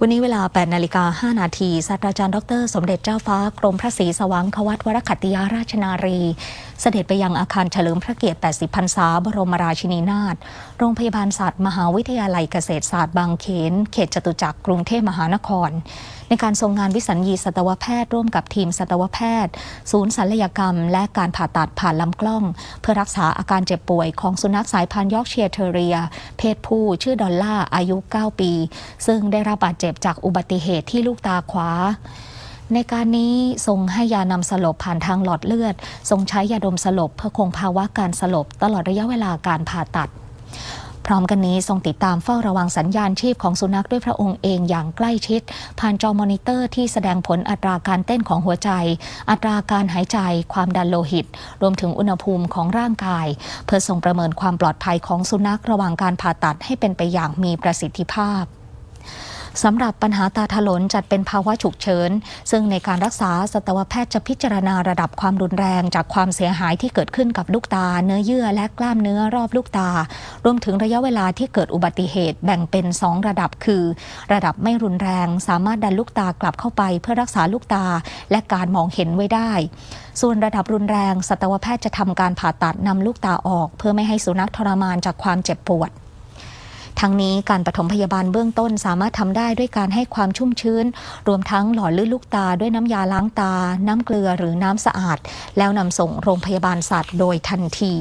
วันนี้เวลา 8 นาฬิกา 5 นาที ศาสตราจารย์ ดร สมเด็จเจ้าฟ้า กรมพระศรีสว่างควัตวรคัตติยาราชนารี เสด็จไปยังอาคารเฉลิมพระเกียรติ 80 พรรษา บรมราชินีนาถ โรงพยาบาลศาสตร์มหาวิทยาลัยเกษตรศาสตร์บางเขน เขตจตุจักร กรุงเทพมหานคร ในการทรงงานวิสัญญีสัตวแพทย์ร่วมกับทีมสัตวแพทย์ ศูนย์ศัลยกรรม และการผ่าตัดผ่านลำกล้อง เพื่อรักษาอาการเจ็บป่วยของสุนัขสายพันธุ์ยอร์กเชียร์เทอเรีย เพศผู้ชื่อดอลล่าอายุ 9 ปี ซึ่งได้รับบาดเจ็บจากอุบัติเหตุที่ลูกตาขวา ในการนี้ทรงให้ยานำสลบผ่านทางหลอดเลือด ทรงใช้ยาดมสลบเพื่อคงภาวะการสลบตลอดระยะเวลาการผ่าตัด พร้อมกันนี้ทรงติดตามเฝ้าระวังสัญญาณชีพของสุนัขด้วยพระองค์เองอย่างใกล้ชิด ผ่านจอมอนิเตอร์ที่แสดงผลอัตราการเต้นของหัวใจ อัตราการหายใจ ความดันโลหิต รวมถึงอุณหภูมิของร่างกาย เพื่อทรงประเมินความปลอดภัยของสุนัขระหว่างการผ่าตัดให้เป็นไปอย่างมีประสิทธิภาพ สำหรับปัญหาตาถลนจัดเป็นภาวะฉุกเฉิน ซึ่งในการรักษาสัตวแพทย์จะพิจารณาระดับความรุนแรง จากความเสียหายที่เกิดขึ้นกับลูกตา เนื้อเยื่อและกล้ามเนื้อรอบลูกตา รวมถึงระยะเวลาที่เกิดอุบัติเหตุแบ่งเป็น 2 ระดับคือ ระดับไม่รุนแรง สามารถดันลูกตากลับเข้าไป เพื่อรักษาลูกตา และการมองเห็นไว้ได้ ส่วนระดับรุนแรง สัตวแพทย์จะทำการผ่าตัดนำลูกตาออก เพื่อไม่ให้สุนัขทรมานจากความเจ็บปวด ทั้งนี้การปฐมพยาบาลเบื้องต้นสามารถทำได้ด้วยการให้ความชุ่มชื้น รวมทั้งหล่อลื่นลูกตาด้วยน้ำยาล้างตา น้ำเกลือหรือน้ำสะอาด แล้วนำส่งโรงพยาบาลสัตว์โดยทันที